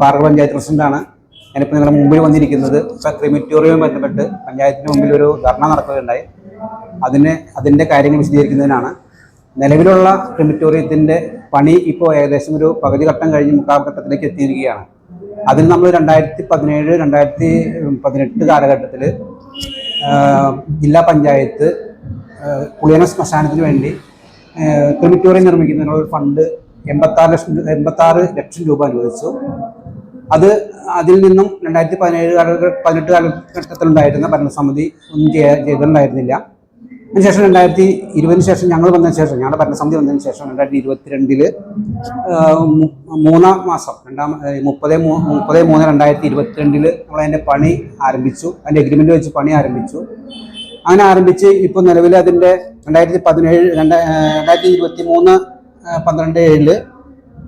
പാറ പഞ്ചായത്ത് പ്രസിഡന്റാണ്. ഞാനിപ്പോൾ നിങ്ങളുടെ മുമ്പിൽ വന്നിരിക്കുന്നത്. ഇപ്പോൾ ക്രിമിറ്റോറിയവുമായി ബന്ധപ്പെട്ട് പഞ്ചായത്തിന് മുമ്പിൽ ഒരു ധർണ നടക്കുകയുണ്ടായി. അതിന് അതിന്റെ കാര്യങ്ങൾ വിശദീകരിക്കുന്നതിനാണ്. നിലവിലുള്ള ക്രിമിറ്റോറിയത്തിന്റെ പണി ഇപ്പോൾ ഏകദേശം ഒരു പകുതി ഘട്ടം കഴിഞ്ഞ് മുക്കാൽ ഘട്ടത്തിലേക്ക് എത്തിയിരിക്കുകയാണ്. അതിൽ നമ്മൾ രണ്ടായിരത്തി പതിനേഴ് രണ്ടായിരത്തി പതിനെട്ട് കാലഘട്ടത്തിൽ ജില്ലാ പഞ്ചായത്ത് പുളിയന ശ്മശാനത്തിന് വേണ്ടി ക്രിമിറ്റോറിയം നിർമ്മിക്കുന്നതിനുള്ള ഒരു ഫണ്ട് എൺപത്താറ് ലക്ഷം എൺപത്താറ് ലക്ഷം രൂപ അനുവദിച്ചു. അത് അതിൽ നിന്നും രണ്ടായിരത്തി പതിനേഴ് പതിനെട്ട് കാലഘട്ടത്തിലുണ്ടായിരുന്ന ഭരണസമിതി ഒന്നും ചെയ്തിട്ടുണ്ടായിരുന്നില്ല. അതിനുശേഷം രണ്ടായിരത്തി ഇരുപതിന് ശേഷം ഞങ്ങൾ വന്നതിന് ശേഷം ഞങ്ങളുടെ ഭരണസമിതി വന്നതിന് ശേഷം രണ്ടായിരത്തി ഇരുപത്തിരണ്ടിൽ മൂന്നാം മാസം രണ്ടാം മുപ്പത് മുപ്പത് മൂന്ന് രണ്ടായിരത്തി ഇരുപത്തിരണ്ടിൽ നമ്മൾ അതിന്റെ പണി ആരംഭിച്ചു. അതിന്റെ എഗ്രിമെന്റ് വെച്ച് പണി ആരംഭിച്ചു. അങ്ങനെ ആരംഭിച്ച് ഇപ്പോൾ നിലവിൽ അതിന്റെ രണ്ടായിരത്തി പതിനേഴ് രണ്ട രണ്ടായിരത്തി ഇരുപത്തി മൂന്ന് പന്ത്രണ്ട് ഏഴിൽ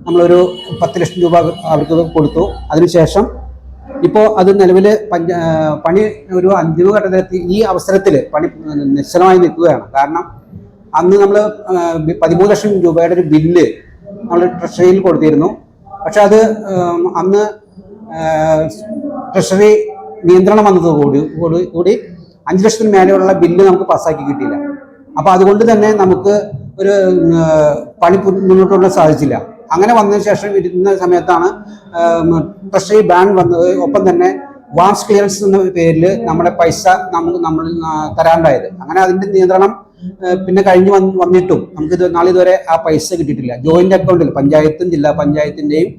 നമ്മളൊരു പത്ത് ലക്ഷം രൂപ അവർക്ക് കൊടുത്തു. അതിനുശേഷം ഇപ്പോൾ അത് നിലവിൽ പണി ഒരു അന്തിമ ഘട്ടത്തിലെത്തി. ഈ അവസരത്തിൽ പണി നിശ്ചലമായി നിൽക്കുകയാണ്. കാരണം അന്ന് നമ്മൾ പതിമൂന്ന് ലക്ഷം രൂപയുടെ ഒരു ബില്ല് നമ്മൾ ട്രഷറിയിൽ കൊടുത്തിരുന്നു. പക്ഷെ അത് അന്ന് ട്രഷറി നിയന്ത്രണം വന്നതോടുകൂടി കൂടി- കൂടി അഞ്ച് ലക്ഷത്തിന് മേലെയുള്ള ബില്ല് നമുക്ക് പാസ്സാക്കി കിട്ടിയില്ല. അപ്പോൾ അതുകൊണ്ട് തന്നെ നമുക്ക് ഒരു പണി മുന്നോട്ട് സാധിച്ചില്ല. അങ്ങനെ വന്നതിന് ശേഷം ഇരുന്ന സമയത്താണ് ട്രഷറി ബാൻ വന്നത്. ഒപ്പം തന്നെ വാസ് ക്ലിയറൻസ് എന്ന പേരിൽ നമ്മുടെ പൈസ നമുക്ക് നമ്മൾ തരാണ്ടായത്. അങ്ങനെ അതിന്റെ നിയന്ത്രണം പിന്നെ കഴിഞ്ഞ് വന്ന് വന്നിട്ടും നമുക്ക് ഇത് നാളെ ഇതുവരെ ആ പൈസ കിട്ടിയിട്ടില്ല. ജോയിന്റ് അക്കൗണ്ടിൽ പഞ്ചായത്തും ജില്ലാ പഞ്ചായത്തിന്റെയും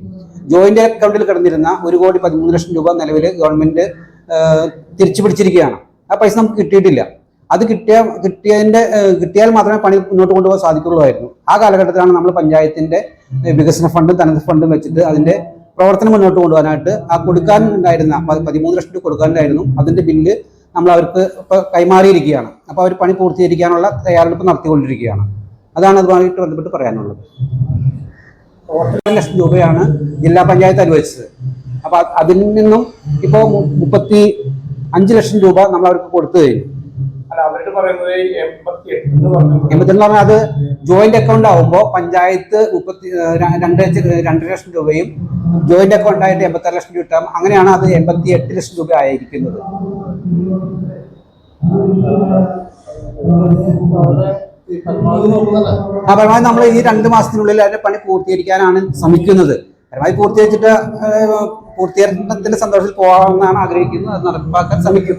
ജോയിന്റ് അക്കൗണ്ടിൽ കിടന്നിരുന്ന ഒരു കോടി പതിമൂന്ന് ലക്ഷം രൂപ നിലവിൽ ഗവൺമെന്റ് തിരിച്ചു പിടിച്ചിരിക്കുകയാണ് ആ പൈസ നമുക്ക് കിട്ടിയിട്ടില്ല. അത് കിട്ടിയ കിട്ടിയതിന്റെ കിട്ടിയാൽ മാത്രമേ പണി മുന്നോട്ട് കൊണ്ടുപോകാൻ സാധിക്കുള്ളൂ ആ കാലഘട്ടത്തിലാണ് നമ്മൾ പഞ്ചായത്തിന്റെ വികസന ഫണ്ടും തനത് ഫണ്ടും വെച്ചിട്ട് അതിന്റെ പ്രവർത്തനം മുന്നോട്ട് കൊണ്ടുപോകാനായിട്ട് ആ കൊടുക്കാൻ ഉണ്ടായിരുന്ന പതിമൂന്ന് ലക്ഷം രൂപ കൊടുക്കാനുണ്ടായിരുന്നു. അതിന്റെ ബില്ല് നമ്മൾ അവർക്ക് ഇപ്പൊ കൈമാറിയിരിക്കുകയാണ്. അപ്പോൾ അവർ പണി പൂർത്തീകരിക്കാനുള്ള തയ്യാറെടുപ്പ് നടത്തിക്കൊണ്ടിരിക്കുകയാണ്. അതാണ് അതുമായിട്ട് ബന്ധപ്പെട്ട് പറയാനുള്ളത്. ഒരു ലക്ഷം രൂപയാണ് ജില്ലാ പഞ്ചായത്ത് അനുവദിച്ചത്. അപ്പൊ അതിൽ നിന്നും ഇപ്പോ മുപ്പത്തി അഞ്ച് ലക്ഷം രൂപ നമ്മൾ അവർക്ക് കൊടുത്തു കഴിഞ്ഞു. എൺപത്തി എന്ന് പറഞ്ഞാൽ അത് ജോയിന്റ് അക്കൗണ്ട് ആവുമ്പോൾ പഞ്ചായത്ത് മുപ്പത്തി രണ്ട് രണ്ടര ലക്ഷം രൂപയും ജോയിന്റ് അക്കൗണ്ട് ആയിട്ട് എൺപത്തി ലക്ഷം രൂപ കിട്ടാം. അങ്ങനെയാണ് അത് എൺപത്തി എട്ട് ലക്ഷം രൂപ ആയിരിക്കുന്നത്. ആ പരമാവധി നമ്മൾ ഈ രണ്ട് മാസത്തിനുള്ളിൽ അതിന്റെ പണി പൂർത്തീകരിക്കാനാണ് ശ്രമിക്കുന്നത്. പരമാവധി പൂർത്തീകരിച്ചിട്ട് പൂർത്തീകരണത്തിന്റെ സന്തോഷത്തിൽ പോകാമെന്നാണ് ആഗ്രഹിക്കുന്നത്. അത് നടപ്പാക്കാൻ ശ്രമിക്കും.